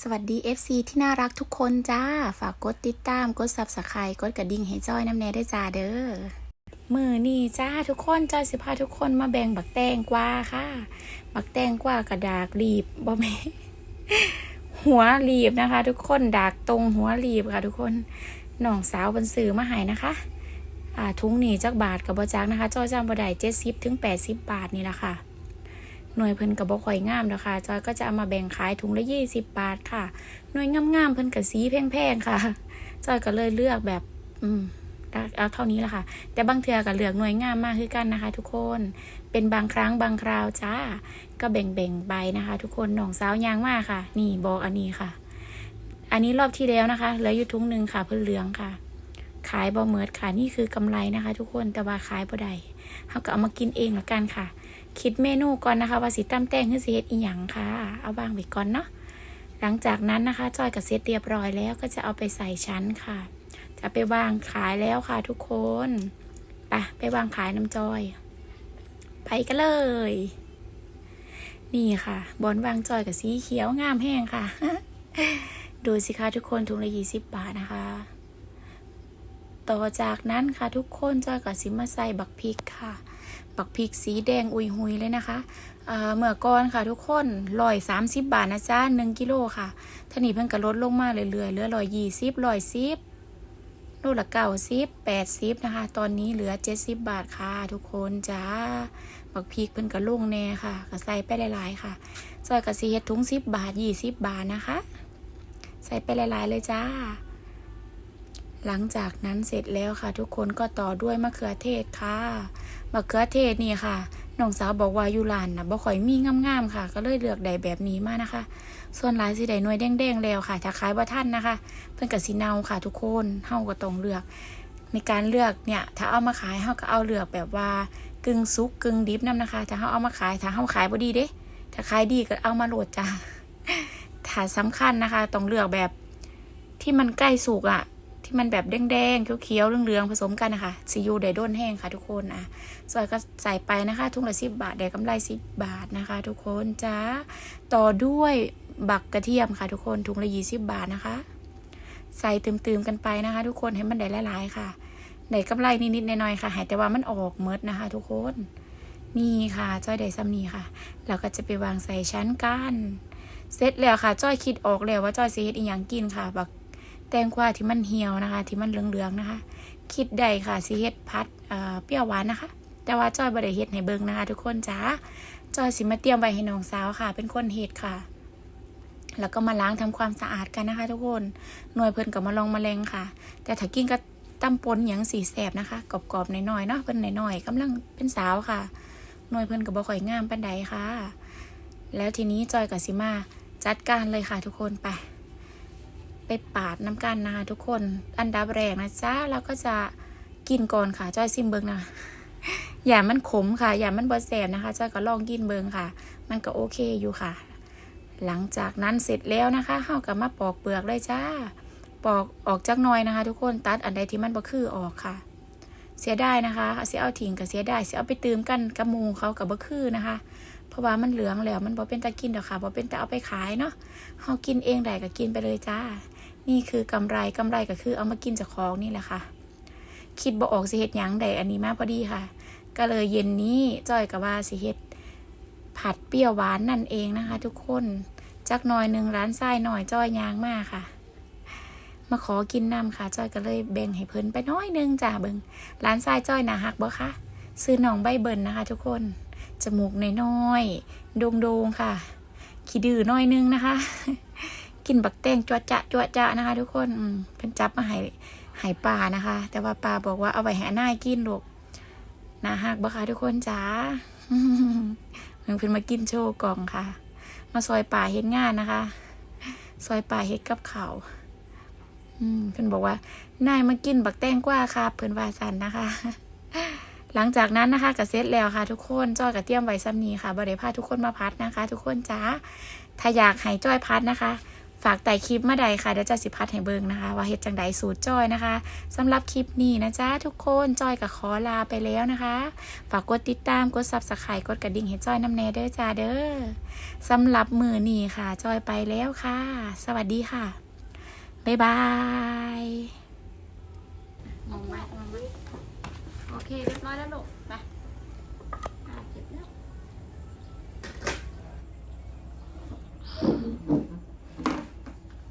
สวัสดี FC ที่น่ารักทุกคนจ้า ฝากกดติดตาม กด Subscribe กดกระดิ่งให้จ้อยน้ำแน่ได้จ้าเด้อ มือนี่จ้าทุกคนจ้อยสิพาทุกคนมาแบ่งบักแตงกวาค่ะ บักแตงกวากระดากรีบบ่แม่หัวรีบนะคะ ทุกคนดากตรงหัวรีบค่ะ ทุกคนน้องสาวบันสื่อมาให้นะคะอ่าทุงนี่จักบาทกับบจักนะคะจ้อยจำบ่ได้เจ็ดสิบถึงแปดสิบบาทนี่แหละค่ะ หน่วยเพิ่นกับบ่ค่อยงามนะคะจอยก็จะเอามาแบ่งขายถุงละยี่สิบบาทค่ะ หน่วยงามๆเพิ่นกับสีแพงๆค่ะจอยก็เลยเลือกแบบ อืมเอาเท่านี้แหละค่ะ แต่บางเทือก็เหลือกหน่วยงามมากคือกันนะคะ ทุกคน เป็นบางครั้งบางคราวจ้า ก็แบ่งๆไปนะคะ ทุกคนหนองสาวยางมากค่ะ นี่บอกอันนี้ค่ะ อันนี้รอบที่แล้วนะคะ เหลืออยู่ถุงหนึ่งค่ะ เพิ่นเหลืองค่ะ ขายบ่เมิดค่ะ นี่คือกำไรนะคะ ทุกคน แต่ว่าขายบ่ได้เขาก็เอามากินเองละกันค่ะ คิดเมนูก่อนนะคะ ว่าสิตั้มแตงคือสิเฮ็ดอีหยังค่ะ เอาวางไว้ก่อนเนาะหลังจากนั้นนะคะ จอยกับเซตเรียบร้อยแล้วก็จะเอาไปใส่ชั้นค่ะ จะไปวางขายแล้วค่ะทุกคนไปไปวางขายน้ำจอย ไปกันเลย นี่ค่ะ บอนวางจอยกับสีเขียวงามแห้งค่ะ ดูสิคะทุกคนถุงละยี่สิบบาทนะคะ ต่อจากนั้นค่ะทุกคนจอยกับซิมาใส่บักพริกค่ะ บักพริกสีแดงอุยหุยเลยนะคะอ่าเมื่อก่อนค่ะทุกคนร้อยสามสิบบาทนะจ๊ะหนึ่งกิโลค่ะท่านี้เพิ่งกระลดลงมาเรื่อยๆเหลือร้อยยี่สิบร้อยสิบโลละเก้าสิบแปดสิบนะคะ ตอนนี้เหลือเจ็ดสิบบาทค่ะ ทุกคนจ้าบักพริกเพิ่นกระลุงแน่ค่ะก็ใส่ไปหลายๆค่ะซอยกระสีเฮ็ดถุงสิบบาทยี่สิบบาทนะคะ ใส่ไปหลายๆเลยจ้า หลังจากนั้นเสร็จแล้วค่ะ ทุกคนก็ต่อด้วยมะเขือเทศค่ะมะเขือเทศนี่ค่ะน้องสาวบอกว่าอยู่ร้านนะบ่ค่อยมีงามๆค่ะ ก็เลยเลือกได้แบบนี้มานะคะ ส่วนหลายสิได้หน่วยแดงๆแล้วค่ะถ้าขายบ่ทันนะคะ เพิ่นก็สิเนาค่ะ ทุกคนเฮาก็ต้องเลือก ในการเลือกเนี่ย ถ้าเอามาขายเฮาก็เอาเลือกแบบว่ากึ่งสุกกึ่งดิบนํนะคะ ถ้าเฮาเอามาขายถ้าเฮาขายบ่ดีเด้ ถ้าขายดีก็เอามาโหลดจ้าถ้าสำคัญนะคะ ต้องเลือกแบบที่มันใกล้สุกอะ ที่มันแบบแดงๆเขียวๆเหลืองๆผสมกันนะคะซียูไดโดนแห้งค่ะทุกคนอะซอยก็ใส่ไปนะคะทุงละสิบบาทได้กำไรสิบบาทนะคะ ทุกคนจ้าต่อด้วยบักกระเทียมค่ะ ทุกคนถุงละยี่สิบบาทนะคะ ใส่ตืมๆกันไปนะคะ ทุกคนให้มันได้หลายๆค่ะได้กำไรนิดๆหน่อยๆค่ะให้แต่ว่ามันออกเมดนะคะ ทุกคนนี่ค่ะจ้อยได้ซ้ำนี่ค่ะ เราก็จะไปวางใส่ชั้นกันเสร็จแล้วค่ะ จ้อยคิดออกแล้วว่าจ้อยสิเฮ็ดอีหยังกินค่ะบัก แตงกวาที่มันเหี่ยวนะคะ ที่มันเหลืองๆนะคะ คิดได้ค่ะสิเฮ็ดพัดเอ่อเปรี้ยวหวานนะคะ แต่ว่าจอยบ่ได้เฮ็ดให้เบิ่งนะคะ ทุกคนจ้าจอยสิมาเตรียมไว้ให้น้องสาวค่ะ เป็นคนเฮ็ดค่ะ แล้วก็มาล้างทำความสะอาดกันนะคะ ทุกคนหน่วยเพิ่นกับมาลองมาแรงค่ะ แต่ถ้ากินก็ตำปนหยังสีแสบนะคะกรอบๆหน่อยๆเนาะเพิ่นหน่อยๆกำลังเป็นสาวค่ะหน่วยเพิ่นก็บ่ค่อยงามปานใดค่ะ แล้วทีนี้จอยกับสิมาจัดการเลยค่ะทุกคนไป ไปปาดน้ำกันนะคะทุกคน อันดับแรกนะจ๊ะเราก็จะกินก่อนค่ะจ้อยซิมเบิงนะอย่ามันขมค่ะ อย่ามันบดแสบนะคะจ้อยก็ลองกินเบิงค่ะ มันก็โอเคอยู่ค่ะ หลังจากนั้นเสร็จแล้วนะคะเฮากับมาปอกเปลือกเลยจ้า ปอกออกจากหน้อยนะคะ ทุกคนตัดอันใดที่มันบ่คือออกค่ะ เสียได้นะคะเสียเอาทิ้งกับเสียได้เสียเอาไปตืมกันกับหมูเขากับบ่คือนะคะเพราะว่ามันเหลืองแล้วมันบ่เป็นตะกินดอกค่ะบ่เป็นตะเอาไปขายเนาะเฮากินเองได้ก็กินไปเลยจ้า นี่คือกำไรกำไรก็คือเอามากินจากของนี่แหละค่ะ คิดบ่ออกสิเฮ็ดหยังใดอันนี้มากพอดีค่ะ ก็เลยเย็นนี้จ้อยกับว่าสิเฮ็ดผัดเปรี้ยวหวานนั่นเองนะคะ ทุกคนจักหน่อยหนึ่งร้านไส้หน่อยจ้อยยางมากค่ะ มาขอกินน้ำค่ะ จ้อยก็เลยแบ่งให้เพิ่นไปน้อยหนึงจ้าเบิงร้านไส้จ้อยหนาหักบ่คะซื้อหนองใบเบิ่นนะคะ ทุกคนจมูกน้อยๆโดงๆค่ะ ขี้ดื้อน้อยนึงนะคะ กินบักแตงจวดจะจวดจะนะคะ ทุกคนอืมเพิ่นจับมาให้ให้ปลานะคะ แต่ว่าปลาบอกว่าเอาไว้ให้นากินลูกนาฮักบ่คะทุกคนจ้าเพิ่นเพิ่นมากินโชว์กล่องค่ะ มาซอยป่าเฮ็ดงานนะคะ ซอยป่าเฮ็ดกับเขาอืมเพิ่นบอกว่านายมากินบักแตงกว่าครับเพิ่นว่าสันนะคะหลังจากนั้นนะคะก็เสร็จแล้วค่ะทุกคนจ้อยกับเตรียมไว้ซ้ำนี้ค่ะบ่ได้พาทุกคนมาพัดนะคะ ทุกคนจ้าถ้าอยากให้จ้อยพัดนะคะ ฝากแต่คลิปมาใดค่ะเดี๋ยวจะสิพัดให้เบิ่งนะคะ ว่าเฮ็ดจังใดสูตรจอยนะคะสำหรับคลิปนี้นะจ๊ะทุกคนจอยกับขอลาไปแล้วนะคะ ฝากกดติดตามกด Subscribe กดกระดิ่งให้จอยน้ำแน่เด้อจ้าเด้อสำหรับมือนี้ค่ะ จอยไปแล้วค่ะ สวัสดีค่ะ บ๊ายบายมองไว้มองไว้โอเคเรียบร้อยแล้วลูกไป